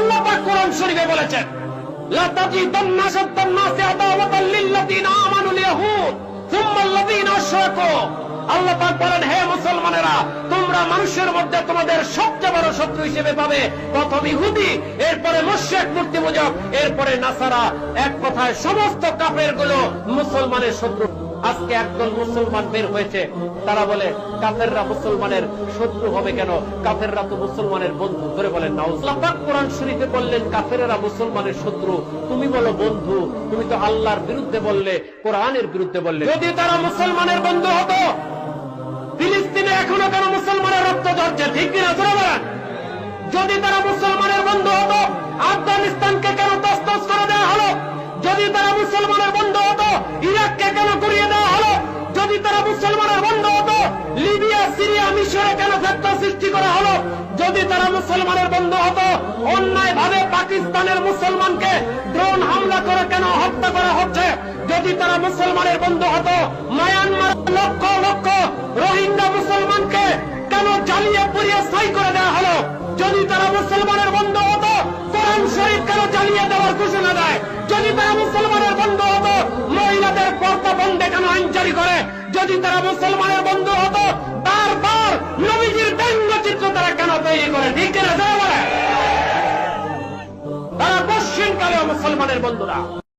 আল্লাহ পাক কোরআন শরীফে বলেছেন আল্লাহ বলেন, হে মুসলমানেরা, তোমরা মানুষের মধ্যে তোমাদের সবচেয়ে বড় শত্রু হিসেবে পাবে। প্রথম ইহুদি, এরপরে মূর্তি পূজক, এরপরে নাসারা। এক কথায় সমস্ত কাফেরগুলো মুসলমানের শত্রু। আজকে একদল মুসলমান বের হয়েছে। তারা বলে কাফেররা মুসলমানের শত্রু হবে কেন? কাফেররা তো মুসলমানের বন্ধু। ধরে বলেন না পাক কোরআন শরীফে বললেন কাফেরেরা মুসলমানের শত্রু। তুমি বলো বন্ধু। তুমি তো আল্লাহর বিরুদ্ধে বললে কোরআনের বিরুদ্ধে বললে। যদি তারা মুসলমানের মিশরে কেন সৃষ্টি করা হলো? যদি তারা মুসলমানের বন্ধু হতো অন্যায় ভাবে পাকিস্তানের মুসলমানকে ড্রোন হামলা করে কেন হত্যা করা হচ্ছে? যদি তারা মুসলমানের বন্ধু হতো, মায়ানমার লক্ষ লক্ষ রোহিঙ্গা মুসলমানকে কেন জ্বালিয়ে পুড়িয়ে করে দেওয়া হলো? যদি তারা মুসলমানের বন্ধু হতো, কোরআন শরীফ কেন জ্বালিয়ে দেওয়ার ঘোষণা দেয়? যদি তারা মুসলমানের বন্ধু হতো, মহিলাদের পর্দা বন্ধে কেন আইন জারি করে? যদি তারা মুসলমানের বন্ধু মুসলমানের বন্ধুরা।